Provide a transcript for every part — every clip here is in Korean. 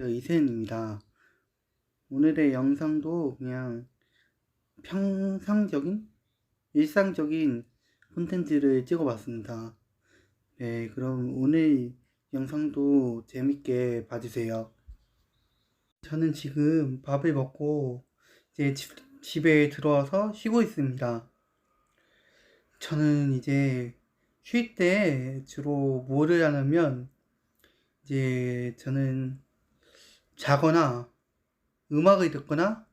이세은입니다. 오늘의 영상도 그냥 평상적인 일상적인 콘텐츠를 찍어봤습니다. 네, 그럼 오늘 영상도 재밌게 봐주세요. 저는 지금 밥을 먹고 이제 집, 집에 들어와서 쉬고 있습니다. 저는 이제 쉴 때 주로 뭐를 하냐면 이제 저는 자거나 음악을 듣거나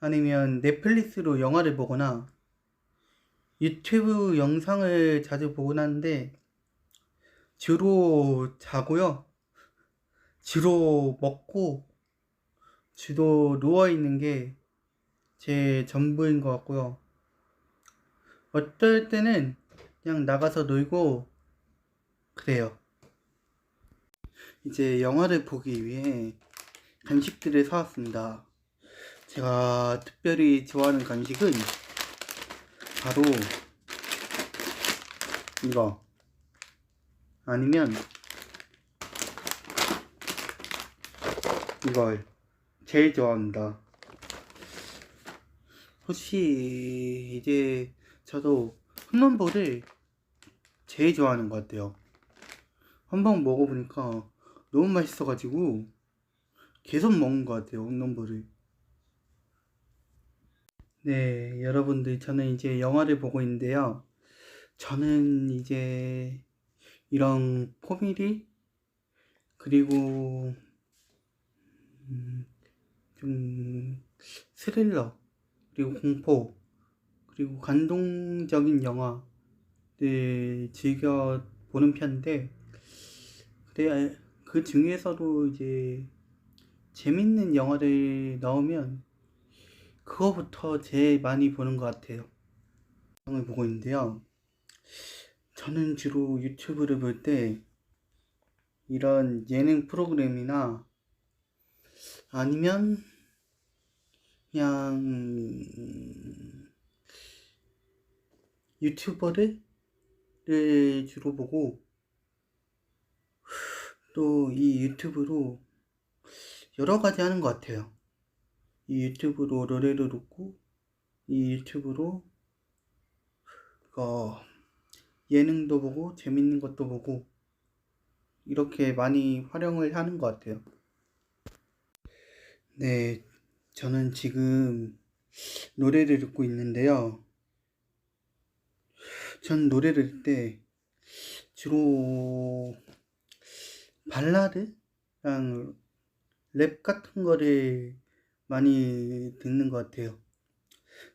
아니면 넷플릭스로 영화를 보거나 유튜브 영상을 자주 보곤 하는데 주로 자고요. 주로 먹고 주로 누워 있는 게 제 전부인 것 같고요. 어떨 때는 그냥 나가서 놀고 그래요. 이제 영화를 보기 위해 간식들을 사왔습니다. 제가 특별히 좋아하는 간식은 바로 이거 아니면 이걸 제일 좋아합니다. 혹시 이제 저도 흑론볼을 제일 좋아하는 것 같아요. 한번 먹어보니까 너무 맛있어가지고 계속 먹는 것 같아요, 흑론볼을. 네, 여러분들, 저는 이제 영화를 보고 있는데요. 저는 이제 이런 코미디, 그리고, 음, 좀, 스릴러, 그리고 공포, 그리고 감동적인 영화를 즐겨 보는 편인데, 그래, 그 중에서도 이제 재밌는 영화를 나오면 그거부터 제일 많이 보는 것 같아요. 영상을 보고 있는데요. 저는 주로 유튜브를 볼 때 이런 예능 프로그램이나 아니면 그냥 유튜버를 주로 보고 또 이 유튜브로 여러 가지 하는 것 같아요. 이 유튜브로 노래를 듣고 이 유튜브로 어, 예능도 보고 재밌는 것도 보고 이렇게 많이 활용을 하는 것 같아요. 네, 저는 지금 노래를 듣고 있는데요. 전 노래를 들 때 주로 발라드랑 랩 같은 거를 많이 듣는 것 같아요.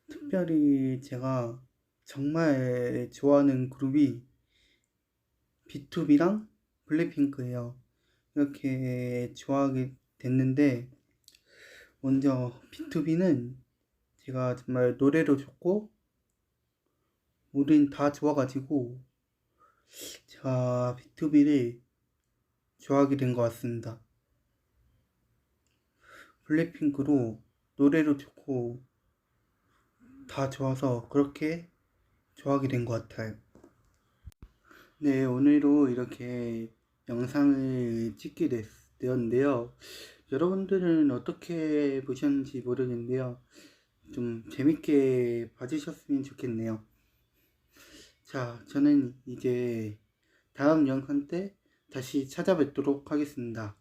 특별히 제가 정말 좋아하는 그룹이 B2B랑 블랙핑크예요. 이렇게 좋아하게 됐는데 먼저 B2B는 제가 정말 노래도 좋고 모든 다 좋아가지고 제가 B2B를 좋아하게 된 것 같습니다. 블랙핑크로 노래도 좋고 다 좋아서 그렇게 좋아하게 된 것 같아요. 네, 오늘도 이렇게 영상을 찍게 됐, 되었는데요. 여러분들은 어떻게 보셨는지 모르겠는데요. 좀 재밌게 봐주셨으면 좋겠네요. 자, 저는 이제 다음 영상 때 다시 찾아뵙도록 하겠습니다.